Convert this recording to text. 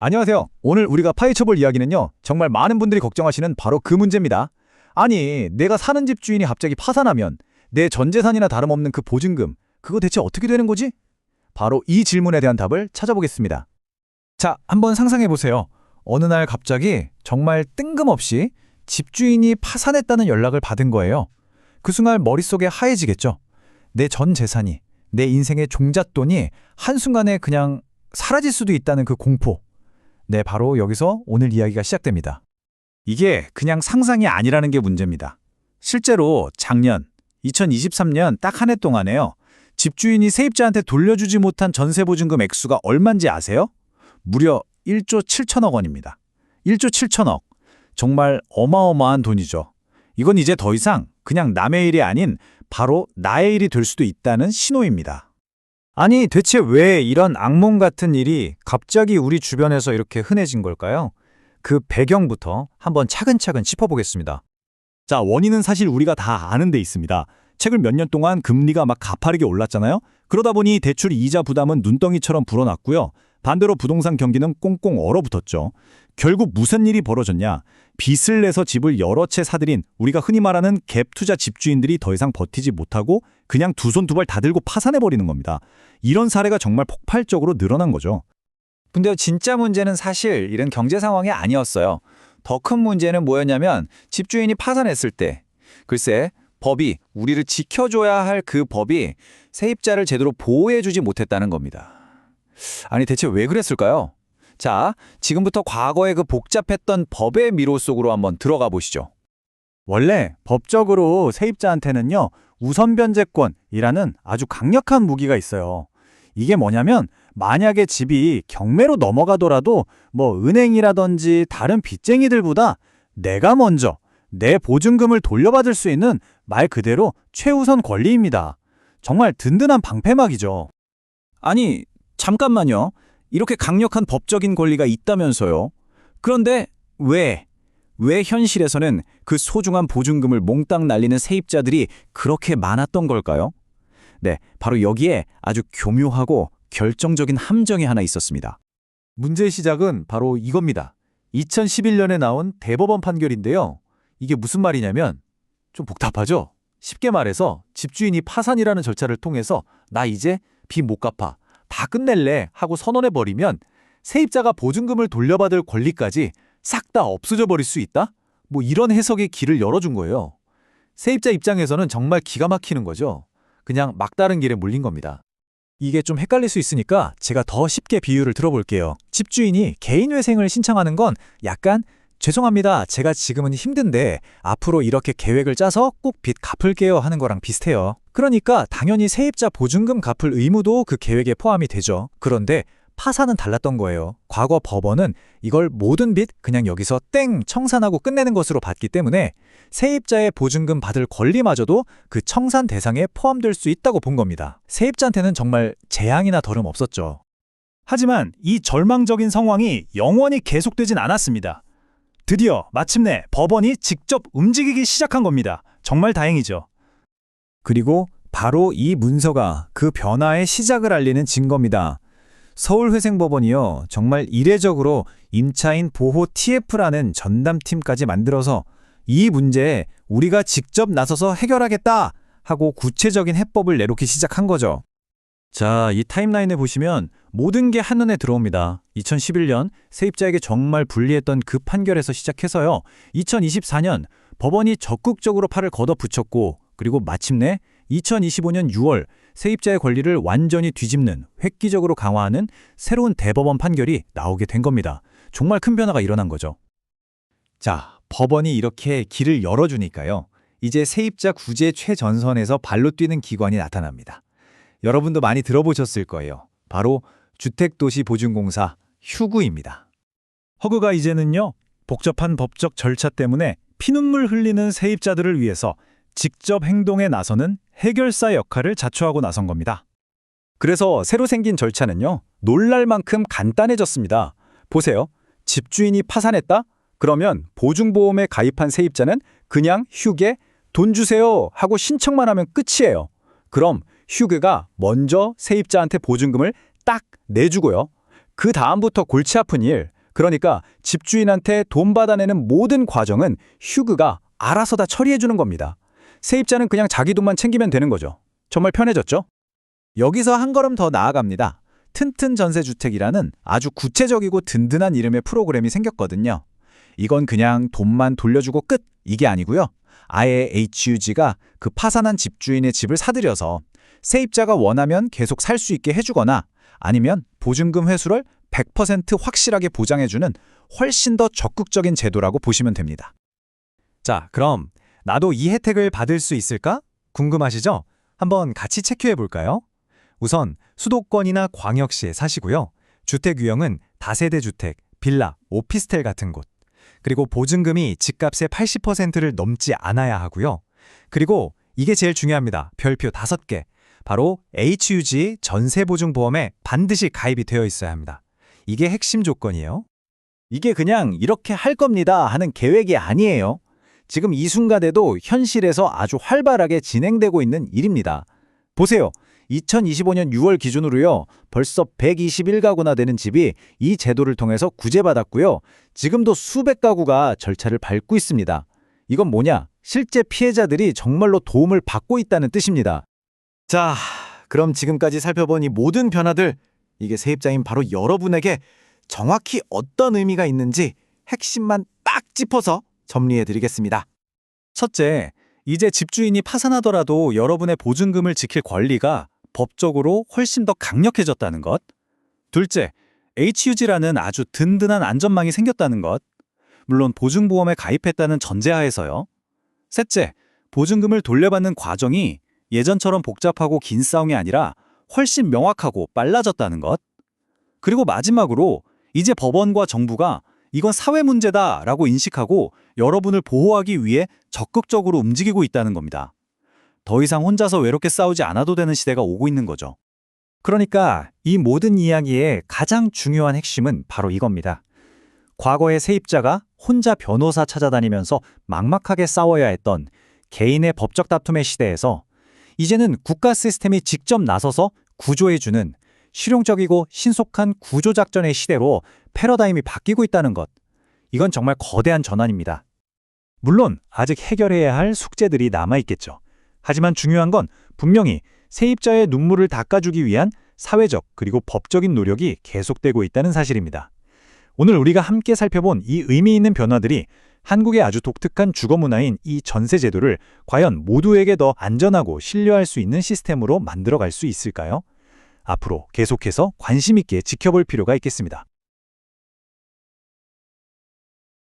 안녕하세요. 오늘 우리가 파헤쳐볼 이야기는요. 정말 많은 분들이 걱정하시는 바로 그 문제입니다. 아니, 내가 사는 집 주인이 갑자기 파산하면 내 전 재산이나 다름없는 그 보증금, 그거 대체 어떻게 되는 거지? 바로 이 질문에 대한 답을 찾아보겠습니다. 자, 한번 상상해 보세요. 어느 날 갑자기 정말 뜬금없이 집주인이 파산했다는 연락을 받은 거예요. 그 순간 머릿속에 하얘지겠죠. 내 전 재산이, 내 인생의 종잣돈이 한순간에 그냥 사라질 수도 있다는 그 공포. 네, 바로 여기서 오늘 이야기가 시작됩니다. 이게 그냥 상상이 아니라는 게 문제입니다. 실제로 작년 2023년 딱 한 해 동안에요. 집주인이 세입자한테 돌려주지 못한 전세보증금 액수가 얼만지 아세요? 무려 1조 7천억 원입니다. 1조 7천억. 정말 어마어마한 돈이죠. 이건 이제 더 이상 그냥 남의 일이 아닌 바로 나의 일이 될 수도 있다는 신호입니다. 아니, 대체 왜 이런 악몽 같은 일이 갑자기 우리 주변에서 이렇게 흔해진 걸까요? 그 배경부터 한번 차근차근 짚어보겠습니다. 자, 원인은 사실 우리가 다 아는 데 있습니다. 최근 몇년 동안 금리가 막 가파르게 올랐잖아요. 그러다 보니 대출 이자 부담은 눈덩이처럼 불어났고요. 반대로 부동산 경기는 꽁꽁 얼어붙었죠. 결국 무슨 일이 벌어졌냐? 빚을 내서 집을 여러 채 사들인 우리가 흔히 말하는 갭 투자 집주인들이 더 이상 버티지 못하고 그냥 두 손 두 발 다 들고 파산해버리는 겁니다. 이런 사례가 정말 폭발적으로 늘어난 거죠. 근데 진짜 문제는 사실 이런 경제 상황이 아니었어요. 더 큰 문제는 뭐였냐면 집주인이 파산했을 때 글쎄 법이 우리를 지켜줘야 할 그 법이 세입자를 제대로 보호해주지 못했다는 겁니다. 아니 대체 왜 그랬을까요? 자, 지금부터 과거의 그 복잡했던 법의 미로 속으로 한번 들어가 보시죠. 원래 법적으로 세입자한테는요, 우선 변제권이라는 아주 강력한 무기가 있어요. 이게 뭐냐면 만약에 집이 경매로 넘어가더라도 뭐 은행이라든지 다른 빚쟁이들보다 내가 먼저 내 보증금을 돌려받을 수 있는 말 그대로 최우선 권리입니다. 정말 든든한 방패막이죠. 아니, 잠깐만요. 이렇게 강력한 법적인 권리가 있다면서요. 그런데 왜, 왜 현실에서는 그 소중한 보증금을 몽땅 날리는 세입자들이 그렇게 많았던 걸까요? 네, 바로 여기에 아주 교묘하고 결정적인 함정이 하나 있었습니다. 문제의 시작은 바로 이겁니다. 2011년에 나온 대법원 판결인데요. 이게 무슨 말이냐면 좀 복잡하죠? 쉽게 말해서 집주인이 파산이라는 절차를 통해서 나 이제 빚 못 갚아. 다 끝낼래 하고 선언해 버리면 세입자가 보증금을 돌려받을 권리까지 싹 다 없어져 버릴 수 있다? 뭐 이런 해석의 길을 열어준 거예요. 세입자 입장에서는 정말 기가 막히는 거죠. 그냥 막다른 길에 물린 겁니다. 이게 좀 헷갈릴 수 있으니까 제가 더 쉽게 비유를 들어볼게요. 집주인이 개인회생을 신청하는 건 약간 죄송합니다. 제가 지금은 힘든데 앞으로 이렇게 계획을 짜서 꼭 빚 갚을게요 하는 거랑 비슷해요. 그러니까 당연히 세입자 보증금 갚을 의무도 그 계획에 포함이 되죠. 그런데 파산은 달랐던 거예요. 과거 법원은 이걸 모든 빚 그냥 여기서 땡 청산하고 끝내는 것으로 봤기 때문에 세입자의 보증금 받을 권리마저도 그 청산 대상에 포함될 수 있다고 본 겁니다. 세입자한테는 정말 재앙이나 더름 없었죠. 하지만 이 절망적인 상황이 영원히 계속되진 않았습니다. 드디어 마침내 법원이 직접 움직이기 시작한 겁니다. 정말 다행이죠. 그리고 바로 이 문서가 그 변화의 시작을 알리는 증거입니다. 서울회생법원이요, 정말 이례적으로 임차인 보호 TF라는 전담팀까지 만들어서 이 문제에 우리가 직접 나서서 해결하겠다 하고 구체적인 해법을 내놓기 시작한 거죠. 자, 이 타임라인에 보시면 모든 게 한눈에 들어옵니다. 2011년 세입자에게 정말 불리했던 그 판결에서 시작해서요. 2024년 법원이 적극적으로 팔을 걷어붙였고 그리고 마침내 2025년 6월 세입자의 권리를 완전히 뒤집는 획기적으로 강화하는 새로운 대법원 판결이 나오게 된 겁니다. 정말 큰 변화가 일어난 거죠. 자, 법원이 이렇게 길을 열어주니까요. 이제 세입자 구제 최전선에서 발로 뛰는 기관이 나타납니다. 여러분도 많이 들어보셨을 거예요. 바로 주택도시보증공사 휴구입니다. 허그가 이제는요, 복잡한 법적 절차 때문에 피눈물 흘리는 세입자들을 위해서 직접 행동에 나서는 해결사 역할을 자처하고 나선 겁니다. 그래서 새로 생긴 절차는요, 놀랄 만큼 간단해졌습니다. 보세요. 집주인이 파산했다? 그러면 보증보험에 가입한 세입자는 그냥 휴게 돈 주세요 하고 신청만 하면 끝이에요. 그럼 휴게가 먼저 세입자한테 보증금을 딱 내주고요. 그 다음부터 골치 아픈 일, 그러니까 집주인한테 돈 받아내는 모든 과정은 휴그가 알아서 다 처리해 주는 겁니다. 세입자는 그냥 자기 돈만 챙기면 되는 거죠. 정말 편해졌죠? 여기서 한 걸음 더 나아갑니다. 튼튼 전세주택이라는 아주 구체적이고 든든한 이름의 프로그램이 생겼거든요. 이건 그냥 돈만 돌려주고 끝 이게 아니고요. 아예 HUG가 그 파산한 집주인의 집을 사들여서 세입자가 원하면 계속 살 수 있게 해주거나 아니면 보증금 회수를 100% 확실하게 보장해주는 훨씬 더 적극적인 제도라고 보시면 됩니다. 자, 그럼 나도 이 혜택을 받을 수 있을까? 궁금하시죠? 한번 같이 체크해 볼까요? 우선 수도권이나 광역시에 사시고요. 주택 유형은 다세대 주택, 빌라, 오피스텔 같은 곳. 그리고 보증금이 집값의 80%를 넘지 않아야 하고요. 그리고 이게 제일 중요합니다. 별표 5개. 바로 HUG 전세보증보험에 반드시 가입이 되어 있어야 합니다. 이게 핵심 조건이에요. 이게 그냥 이렇게 할 겁니다 하는 계획이 아니에요. 지금 이 순간에도 현실에서 아주 활발하게 진행되고 있는 일입니다. 보세요. 2025년 6월 기준으로요. 벌써 121가구나 되는 집이 이 제도를 통해서 구제받았고요. 지금도 수백 가구가 절차를 밟고 있습니다. 이건 뭐냐? 실제 피해자들이 정말로 도움을 받고 있다는 뜻입니다. 자, 그럼 지금까지 살펴본 이 모든 변화들, 이게 세입자인 바로 여러분에게 정확히 어떤 의미가 있는지 핵심만 딱 짚어서 정리해 드리겠습니다. 첫째, 이제 집주인이 파산하더라도 여러분의 보증금을 지킬 권리가 법적으로 훨씬 더 강력해졌다는 것. 둘째, HUG라는 아주 든든한 안전망이 생겼다는 것. 물론 보증보험에 가입했다는 전제하에서요. 셋째, 보증금을 돌려받는 과정이 예전처럼 복잡하고 긴 싸움이 아니라 훨씬 명확하고 빨라졌다는 것. 그리고 마지막으로 이제 법원과 정부가 이건 사회 문제다 라고 인식하고 여러분을 보호하기 위해 적극적으로 움직이고 있다는 겁니다. 더 이상 혼자서 외롭게 싸우지 않아도 되는 시대가 오고 있는 거죠. 그러니까 이 모든 이야기의 가장 중요한 핵심은 바로 이겁니다. 과거의 세입자가 혼자 변호사 찾아다니면서 막막하게 싸워야 했던 개인의 법적 다툼의 시대에서 이제는 국가 시스템이 직접 나서서 구조해주는 실용적이고 신속한 구조작전의 시대로 패러다임이 바뀌고 있다는 것. 이건 정말 거대한 전환입니다. 물론 아직 해결해야 할 숙제들이 남아있겠죠. 하지만 중요한 건 분명히 세입자의 눈물을 닦아주기 위한 사회적 그리고 법적인 노력이 계속되고 있다는 사실입니다. 오늘 우리가 함께 살펴본 이 의미 있는 변화들이 한국의 아주 독특한 주거 문화인 이 전세 제도를 과연 모두에게 더 안전하고 신뢰할 수 있는 시스템으로 만들어갈 수 있을까요? 앞으로 계속해서 관심 있게 지켜볼 필요가 있겠습니다.